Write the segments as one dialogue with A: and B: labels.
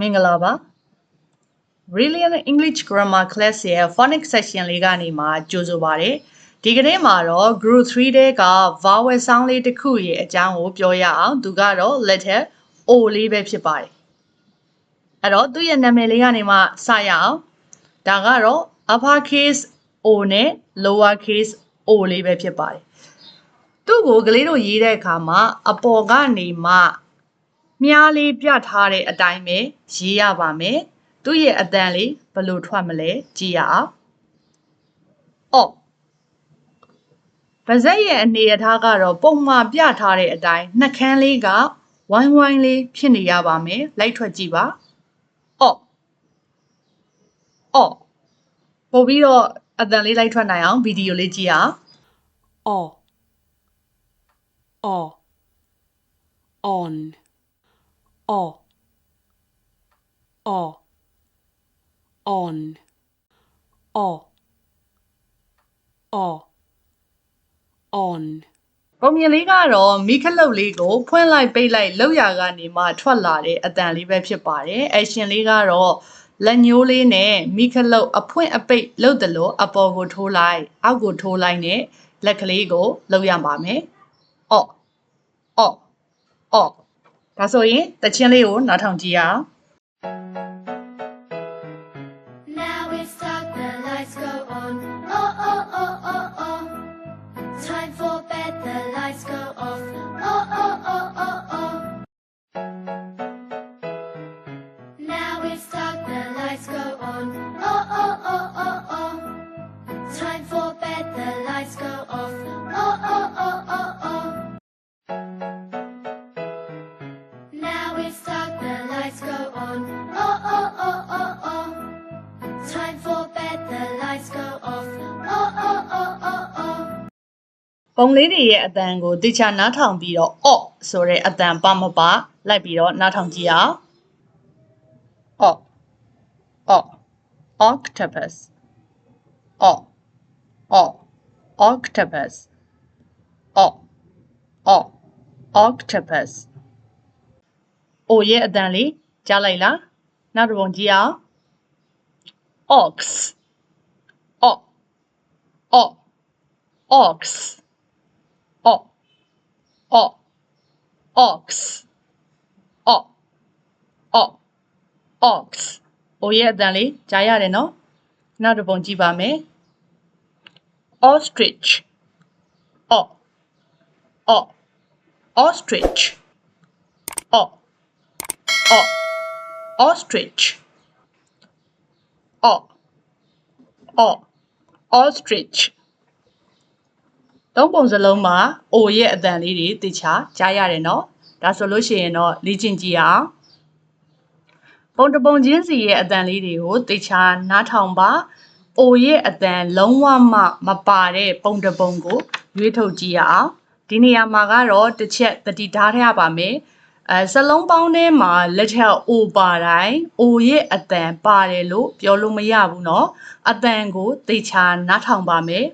A: မင်္ဂလာပါ Brilliant English Grammar Class ရဲ့ phonics section လေးကနေမှကြိုဆိုပါရစေဒီကနေ့မှာတော့ group 3တဲက vowel sound လေးတစ်ခုရဲ့အကြောင်းကိုပြောရအောင်သူကတော့ letter O လေးပဲဖြစ်ပါတယ်အဲ့တော့သူ့ရဲ့နာမည်လေးကနေမှစရအောင်ဒါကတော့ upper case O နဲ့ lower case O လေးပဲဖြစ်ပါတယ်သူ့ကိုကလေးတို့ရေးတဲ့အခါမှာအပေါ်ကနေမှ မြားလေးပြထားတဲ့အတိုင်းပဲရေးရပါမယ်။သူ့ရဲ့အတန်လေးဘယ်လိုထွက်မလဲကြည့်ရအောင်။အော့ဗဇက်ရဲ့အနေအထားကတော့ပုံမှန်ပြထားတဲ့အတိုင်းနှက်ခမ်းလေးကဝိုင်းဝိုင်းလေးဖြစ်နေရပါမယ်။လိုက်ထွက်ကြည့်ပါ။အော့အော့ပို့ပြီးတော့အတန်လေးလိုက်ထွက်နိုင်အောင်ဗီဒီယိုလေးကြည့်ရအောင်
B: or or on or or on or or on
A: ပုံမြင်လေးကတော့မိခလုတ်လေးကိုဖွင့်လိုက်ပိတ်လိုက်လောက်ရကနေမှထွက်လာတဲ့အတန်လေးပဲဖြစ်ပါတယ်။ action လေးကတော့လက်ညိုးလေးနဲ့မိခလုတ်အဖွင့်အပိတ်လုပ်တယ်လို့အပေါ်ကိုထိုးလိုက်အောက်ကိုထိုးလိုက်နဲ့လက်ကလေးကိုလုပ်ရပါမယ်။အော့အော့အော့ ဒါဆိုရင်တချင်းလေးကိုနားထောင်ကြည့်ရအောင်
C: Now it's dark, the lights go on. Oh, oh, oh, oh, oh. Time for bed, the lights go off.
A: ပုံလေးတွေရဲ့အတန်ကိုတေချာနားထောင်ပြီးတော့အော့ဆိုတဲ့အတန်ပါမပါလိုက်ပြီးတော့နားထောင်ကြည့်ရအောင်အော့အော့ octopus အော့အော့ octopus အော့အော့ octopus အိုရဲ့အတန်လေးကြားလိုက်လားနောက်တစ်ပုံကြည့်အောင် ox အော့အော့ ox အော့အော့ ox အော့အော့ ox အိုရဲ့အတန်လေးကြားရတယ်နော်နောက်တစ်ပုံကြည့်ပါမယ် ostrich အော့အော့ ostrich အော့အော့ ostrich အော့အော့ ostrich သုံးပုံစလုံးမှာ O ရဲ့အတန်လေးတွေတေချာကြားရတယ်နော်ဒါဆိုလို့ရှိရင်တော့လေ့ကျင့်ကြည့်ရအောင်ပုံတစ်ပုံချင်းစီရဲ့အတန်လေးတွေကိုတေချာနားထောင်ပါ O ရဲ့အတန်လုံးဝမှမပါတဲ့ပုံတစ်ပုံကိုရွေးထုတ်ကြည့်ရအောင်ဒီနေရာမှာကတော့တစ်ချက်တတိထားရပါမယ်အဲစလုံးပေါင်းထဲမှာလက်ထက် O ပါတိုင်း O ရဲ့အတန်ပါတယ်လို့ပြောလို့မရဘူးเนาะအတန်ကိုတေချာနားထောင်ပါမယ်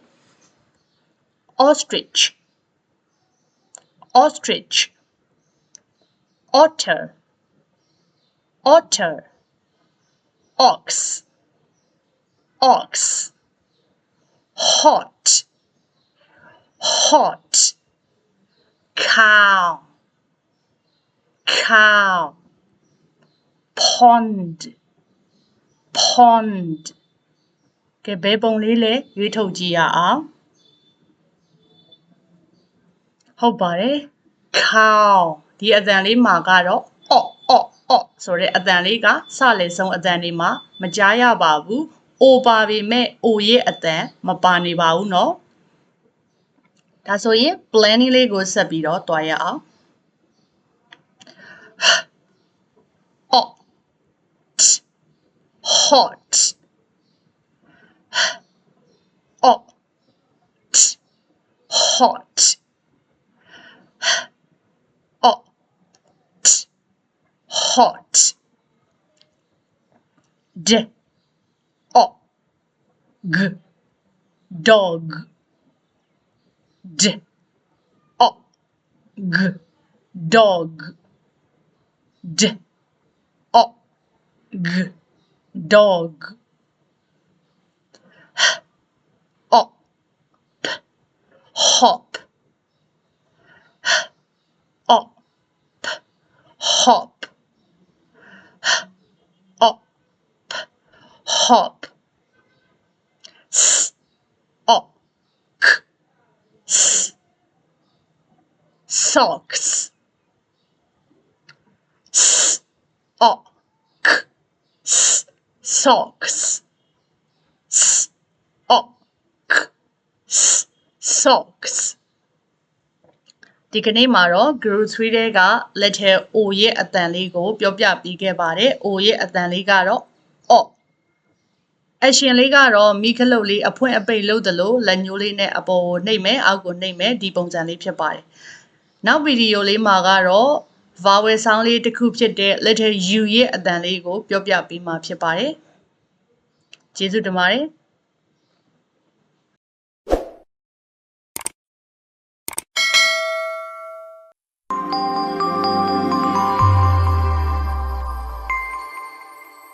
A: ostrich ostrich otter otter ox ox hot hot cow cow pond pond ကဲဘယ်ပုံလေးလဲရွေးထုတ်ကြည့်ရအောင် ဟုတ်ပါတယ် cow ဒီအသံလေးမှာကတော့ အော့အော့အော့ဆိုတဲ့အသံလေးကစလယ်ဆုံးအသံတွေမှာမကြားရပါဘူး။ o ပါပေမဲ့ o ရဲ့အသံမပါနေပါဘူးနော်။ဒါဆိုရင် planning လေးကိုဆက်ပြီးတော့တွားရအောင်။ hot hot hot hot hot. D. O. G. Dog. D. O. G. Dog. D. O. G. Dog. Hop hop hop hop s op s socks s op s socks s op s socks ဒီကနေ့မှာတော့ group 3တဲက letter O ရဲ့အတန်လေးကို ပြောပြပေးခဲ့ပါတယ် O ရဲ့အတန်လေးကတော့ o action လေးကတော့မိခလုတ်လေးအဖွင့်အပိတ်လုပ်သလိုလက်ညှိုးလေးနဲ့အပေါ်ကိုနှိပ်မယ်အောက်ကိုနှိပ်မယ်ဒီပုံစံလေးဖြစ်ပါတယ်နောက်ဗီဒီယိုလေးမှာကတော့ vowel sound လေးတစ်ခုဖြစ်တဲ့ letter U ရဲ့အတန်လေးကို ပြောပြပေးမှာဖြစ်ပါတယ်ကျေးဇူးတင်ပါတယ်